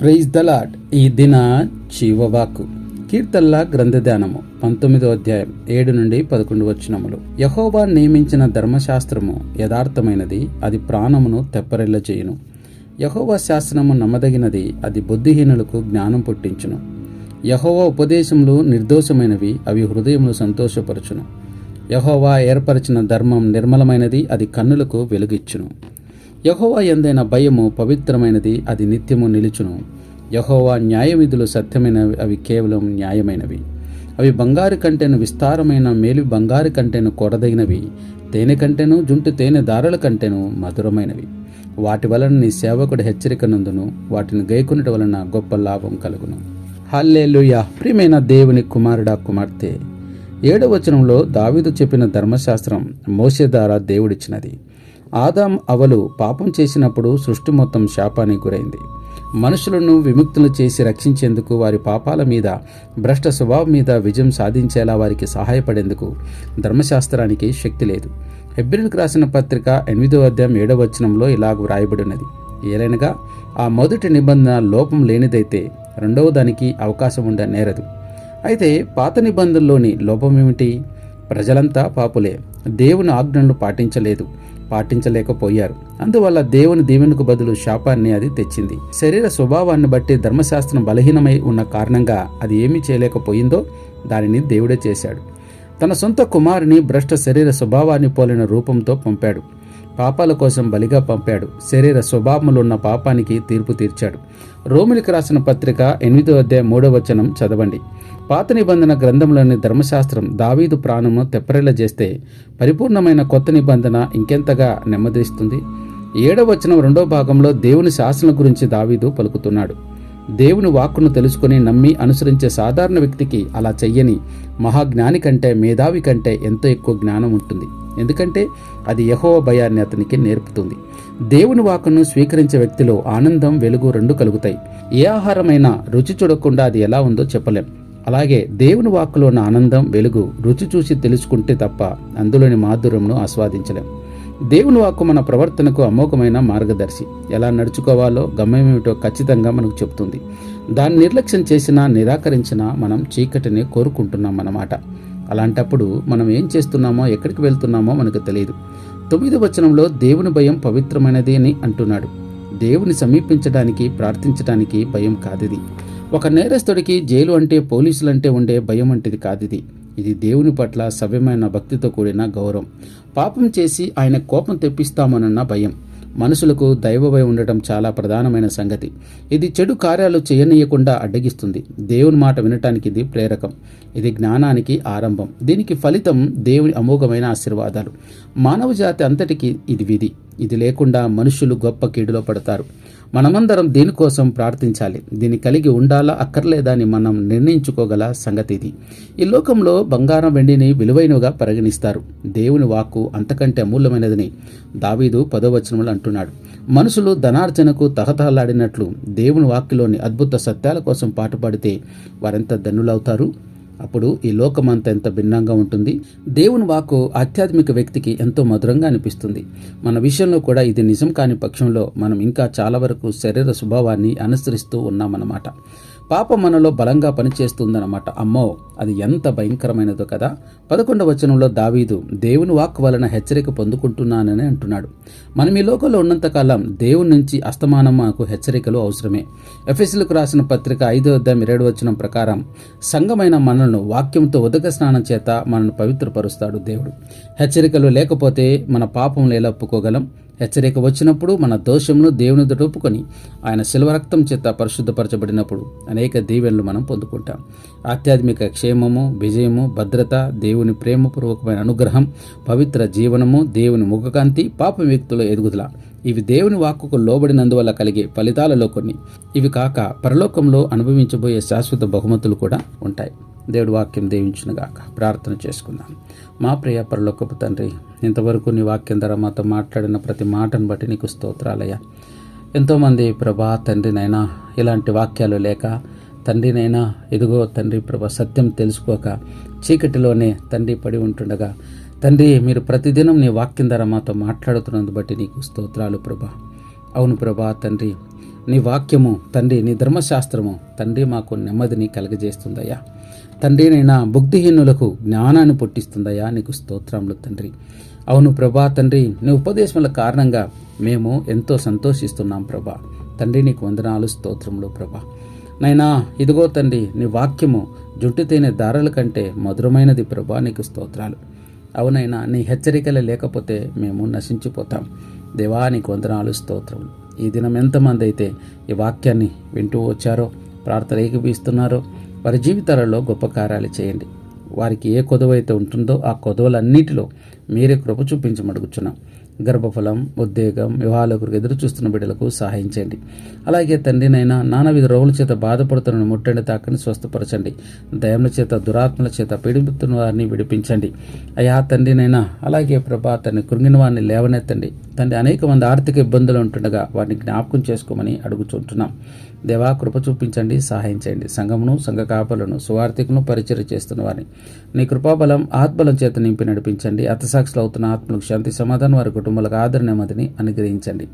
Praise the lord ఈ దిన జీవవాకు కీర్తల్ల గ్రంథధ్యానము పంతొమ్మిదో అధ్యాయం ఏడు నుండి పదకొండు వచ్చినములు యహోవా నియమించిన ధర్మశాస్త్రము యథార్థమైనది అది ప్రాణమును తెప్పరెల్ల చేయును. యహోవా శాస్త్రము నమ్మదగినది అది బుద్ధిహీనులకు జ్ఞానం పుట్టించును. యహోవా ఉపదేశములు నిర్దోషమైనవి అవి హృదయమును సంతోషపరచును. యహోవా ఏర్పరిచిన ధర్మం నిర్మలమైనది అది కన్నులకు వెలుగిచ్చును. యహోవా ఎందైన భయము పవిత్రమైనది అది నిత్యము నిలుచును. యహోవా న్యాయవిధులు సత్యమైనవి అవి కేవలం న్యాయమైనవి. అవి బంగారు కంటెను విస్తారమైన మేలు బంగారు కంటెను కొరదగినవి తేనె కంటెను జుంటు తేనె దారుల కంటెను మధురమైనవి. వాటి వలన నీ సేవకుడు హెచ్చరిక నందును వాటిని గైకొనుట వలన గొప్ప లాభం కలుగును. హల్లేలుయ! ప్రియమైన దేవుని కుమారుడా కుమార్తె! ఏడవచనంలో దావీదు చెప్పిన ధర్మశాస్త్రం మోసే ద్వారా దేవుడిచ్చినది. ఆదాం అవలు పాపం చేసినప్పుడు సృష్టి మొత్తం శాపానికి గురైంది. మనుషులను విముక్తులు చేసి రక్షించేందుకు వారి పాపాల మీద భ్రష్ట స్వభావం మీద విజయం సాధించేలా వారికి సహాయపడేందుకు ధర్మశాస్త్రానికి శక్తి లేదు. హెబ్రిల్కి రాసిన పత్రిక ఎనిమిదో అధ్యాయం ఏడవ వచనంలో ఇలాగ వ్రాయబడినది ఏలైనగా ఆ మొదటి నిబంధన లోపం లేనిదైతే రెండవ దానికి అవకాశం ఉండ నేరదు. అయితే పాత నిబంధనలోని లోపం ఏమిటి? ప్రజలంతా పాపులే. దేవుని ఆజ్ఞలను పాటించలేదు. పాటించలేకపోయారు. అందువల్ల దేవుని దీవెనకు బదులు శాపాన్ని అది తెచ్చింది. శరీర స్వభావాన్ని బట్టి ధర్మశాస్త్రం బలహీనమై ఉన్న కారణంగా అది ఏమీ చేయలేకపోయిందో దానిని దేవుడే చేశాడు. తన సొంత కుమారుని భ్రష్ట శరీర స్వభావాన్ని పోలిన రూపంతో పంపాడు. పాపాల కోసం బలిగా పంపాడు. శరీర స్వభావములున్న పాపానికి తీర్పు తీర్చాడు. రోమిలికి రాసిన పత్రిక ఎనిమిదో అధ్యాయ మూడో వచనం చదవండి. పాత నిబంధన గ్రంథంలోని ధర్మశాస్త్రం దావీదు ప్రాణమును తెప్పరిల్ల చేస్తే పరిపూర్ణమైన కొత్త నిబంధన ఇంకెంతగా నెమ్మదిస్తుంది? ఏడవ వచనం రెండో భాగంలో దేవుని శాసనం గురించి దావీదు పలుకుతున్నాడు. దేవుని వాక్కును తెలుసుకుని నమ్మి అనుసరించే సాధారణ వ్యక్తికి అలా చెయ్యని మహాజ్ఞాని కంటే మేధావి కంటే ఎంతో ఎక్కువ జ్ఞానం ఉంటుంది. ఎందుకంటే అది యహోవ భయాన్ని అతనికి నేర్పుతుంది. దేవుని వాక్కును స్వీకరించే వ్యక్తిలో ఆనందం వెలుగు రెండు కలుగుతాయి. ఏ ఆహారమైనా రుచి చూడకుండా అది ఎలా ఉందో చెప్పలేం. అలాగే దేవుని వాక్కులో ఉన్న ఆనందం వెలుగు రుచి చూసి తెలుసుకుంటే తప్ప అందులోని మాధుర్యంను ఆస్వాదించలేం. దేవుని వాక్కు మన ప్రవర్తనకు అమోఘమైన మార్గదర్శి. ఎలా నడుచుకోవాలో గమ్యమేమిటో ఖచ్చితంగా మనకు చెప్తుంది. దాన్ని నిర్లక్ష్యం చేసినా నిరాకరించినా మనం చీకటిని కోరుకుంటున్నాం అన్నమాట. అలాంటప్పుడు మనం ఏం చేస్తున్నామో ఎక్కడికి వెళ్తున్నామో మనకు తెలియదు. తొమ్మిది వచనంలో దేవుని భయం పవిత్రమైనది అని అంటున్నాడు. దేవుని సమీపించడానికి ప్రార్థించడానికి భయం కాదిది. ఒక నేరస్తుడికి జైలు అంటే పోలీసులంటే ఉండే భయం వంటిది కాదిది. ఇది దేవుని పట్ల సవ్యమైన భక్తితో కూడిన గౌరవం. పాపం చేసి ఆయన కోపం తెప్పిస్తామనన్న భయం. మనుషులకు దైవ భయం ఉండటం చాలా ప్రధానమైన సంగతి. ఇది చెడు కార్యాలు చేయనీయకుండా అడ్డగిస్తుంది. దేవుని మాట వినటానికి ఇది ప్రేరకం. ఇది జ్ఞానానికి ఆరంభం. దీనికి ఫలితం దేవుని అమోఘమైన ఆశీర్వాదాలు. మానవ జాతి అంతటికి ఇది విధి. ఇది లేకుండా మనుషులు గొప్ప కీడులో పడతారు. మనమందరం దీనికోసం ప్రార్థించాలి. దీన్ని కలిగి ఉండాలా అక్కర్లేదా అని మనం నిర్ణయించుకోగల సంగతి ఇది. ఈ లోకంలో బంగారం వెండిని విలువైనవిగా పరిగణిస్తారు. దేవుని వాక్కు అంతకంటే అమూల్యమైనదని దావీదు పదవచనములు అంటున్నాడు. మనుషులు ధనార్జనకు తహతహలాడినట్లు దేవుని వాక్యలోని అద్భుత సత్యాల కోసం పాటుపడితే వారెంత ధనులవుతారు? అప్పుడు ఈ లోకమంత ఎంత భిన్నంగా ఉంటుంది. దేవుని వాక్కు ఆధ్యాత్మిక వ్యక్తికి ఎంతో మధురంగా అనిపిస్తుంది. మన విషయంలో కూడా ఇది నిజం కాని పక్షంలో మనం ఇంకా చాలా వరకు శరీర స్వభావాన్ని అనుసరిస్తూ ఉన్నామన్నమాట. పాపం మనలో బలంగా పనిచేస్తుందన్నమాట. అమ్మో అది ఎంత భయంకరమైనదో కదా. పదకొండవ వచనంలో దావీదు దేవుని వాక్ వలన హెచ్చరిక పొందుకుంటున్నానని అంటున్నాడు. మనం ఈ లోకంలో ఉన్నంతకాలం దేవుని నుంచి అస్తమానం మనకు హెచ్చరికలు అవసరమే. ఎఫ్ఎస్లకు రాసిన పత్రిక ఐదో అధ్యాయం ఇరవై వచనం ప్రకారం సంఘమైన మనల్ని వాక్యంతో ఉదక స్నానం చేత మనల్ని పవిత్రపరుస్తాడు దేవుడు. హెచ్చరికలు లేకపోతే మన పాపంలో ఎలా ఒప్పుకోగలం? హెచ్చరిక వచ్చినప్పుడు మన దోషమును దేవుని ఒప్పుకొని ఆయన శిల్వరక్తం చేత పరిశుద్ధపరచబడినప్పుడు అనేక దీవెనలు మనం పొందుకుంటాం. ఆధ్యాత్మిక క్షేమము విజయము భద్రత దేవుని ప్రేమపూర్వకమైన అనుగ్రహం పవిత్ర జీవనము దేవుని ముఖకాంతి పాప వ్యక్తుల ఎదుగుదల. ఇవి దేవుని వాక్కుకు లోబడినందువల్ల కలిగే ఫలితాలలో కొన్ని. ఇవి కాక పరలోకంలో అనుభవించబోయే శాశ్వత బహుమతులు కూడా ఉంటాయి. దేవుడి వాక్యం దీవించునుగాక ప్రార్థన చేసుకుందాం. మా ప్రియ పరలోకపు తండ్రి ఇంతవరకు నీ వాక్యం ద్వారా మాతో మాట్లాడిన ప్రతి మాటను బట్టి నీకు స్తోత్రాలయ్యా. ఎంతోమంది ప్రభా తండ్రినైనా ఇలాంటి వాక్యాలు లేక తండ్రినైనా ఎదుగో తండ్రి ప్రభా సత్యం తెలుసుకోక చీకటిలోనే తండ్రి పడి ఉంటుండగా తండ్రి మీరు ప్రతిదినం నీ వాక్యం ద్వారా మాతో మాట్లాడుతున్నందు బట్టి నీకు స్తోత్రాలు ప్రభా. అవును ప్రభా తండ్రి నీ వాక్యము తండ్రి నీ ధర్మశాస్త్రము తండ్రి మాకు నెమ్మదిని కలుగజేస్తుందయ్యా. తండ్రి నైనా బుద్ధిహీనులకు జ్ఞానాన్ని పుట్టిస్తుందయ్యా. నీకు స్తోత్రములు తండ్రి. అవును ప్రభా తండ్రి నీ ఉపదేశముల కారణంగా మేము ఎంతో సంతోషిస్తున్నాం ప్రభా. తండ్రి నీకు వందనాలు స్తోత్రములు ప్రభా. నైనా ఇదిగో తండ్రి నీ వాక్యము జుట్టు తేనే దారల కంటే మధురమైనది ప్రభా. నీకు స్తోత్రాలు. అవునైనా నీ హెచ్చరికలు లేకపోతే మేము నశించిపోతాం. దేవా నీకు వందనాలు స్తోత్రములు. ఈ దినం ఎంతమంది అయితే ఈ వాక్యాన్ని వింటూ వచ్చారో ప్రార్థన ఏకీపిస్తున్నారో వారి జీవితాలలో గొప్ప కార్యాలు చేయండి. వారికి ఏ కొదవ అయితే ఉంటుందో ఆ కొదవలన్నిటిలో మీరే కృప చూపించమడుగుచున్నాం. గర్భఫలం ఉద్వేగం వివాహాలకు ఎదురు చూస్తున్న బిడ్డలకు సహాయించండి అలాగే తండ్రినైనా నానావిధ రోగుల చేత బాధపడుతున్న ముట్టండి తాకని స్వస్థపరచండి. దయముల చేత దురాత్మల చేత పీడిపుతున్న వారిని విడిపించండి. అయా తండ్రినైనా అలాగే ప్రభా తన్ని కృంగిన వారిని లేవనెత్తండి. తండ్రి అనేక మంది ఆర్థిక ఇబ్బందులు ఉంటుండగా వారిని జ్ఞాపకం చేసుకోమని అడుగుచుంటున్నాం. దేవా కృప చూపించండి సహాయం చేయండి. సంఘమును సంఘ కాపలను సువార్థికులను పరిచయం చేస్తున్న వారిని. నీ కృపాబలం ఆత్మలం చేత నింపి నడిపించండి. అతసాక్షులు అవుతున్న ఆత్మలకు శాంతి సమాధానం వారి కుటుంబాలకు ఆదరణ నెమ్మదిని అనుగ్రహించండి.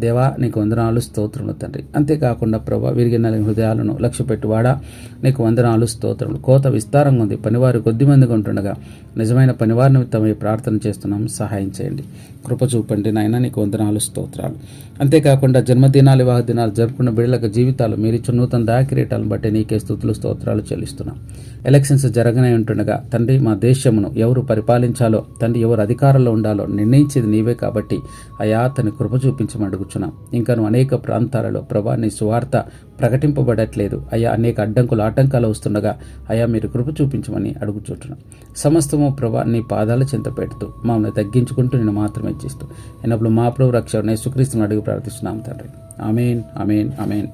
దేవా నీకు వందనాలు స్తోత్రములు తండ్రి. అంతేకాకుండా ప్రభా విరిగిన హృదయాలను లక్ష్య పెట్టువాడా నీకు వందనాలు స్తోత్రములు. కోత విస్తారంగా ఉంది. పనివారు కొద్ది మందిగా ఉంటుండగా నిజమైన పనివారి నిమిత్తమై ప్రార్థన చేస్తున్నాం. సహాయం చేయండి. కృప చూపండి నాయన నీకు వందనాలు స్తోత్రాలు. అంతేకాకుండా జన్మదినాలు వివాహ దినాలు జరుపుకున్న బిడ్డలకు జీవితాలు మీరిచ్చు నూతన దాకిరీటాలను బట్టి నీకే స్థుతులు స్తోత్రాలు చెల్లిస్తున్నాం. ఎలక్షన్స్ జరగనే ఉంటుండగా తండ్రి మా దేశమును ఎవరు పరిపాలించాలో తండ్రి ఎవరు అధికారంలో ఉండాలో నిర్ణయించేది నీవే కాబట్టి అయా తన కృప చూపించమని జరుగుచున్నాం. ఇంకను అనేక ప్రాంతాలలో ప్రభా నీ సువార్త ప్రకటింపబడట్లేదు. అయా అనేక అడ్డంకులు ఆటంకాలు వస్తుండగా అయా మీరు కృప చూపించమని అడుగుచుంటున్నాం. సమస్తము ప్రభా నీ పాదాల చింత పెడుతూ మమ్మల్ని తగ్గించుకుంటూ నేను మాత్రమే చేస్తూ. ఎన్నప్పుడు మా ప్రభు రక్షణ సుక్రీస్తుని అడిగి ప్రార్థిస్తున్నాం తండ్రి. అమేన్ అమేన్ అమేన్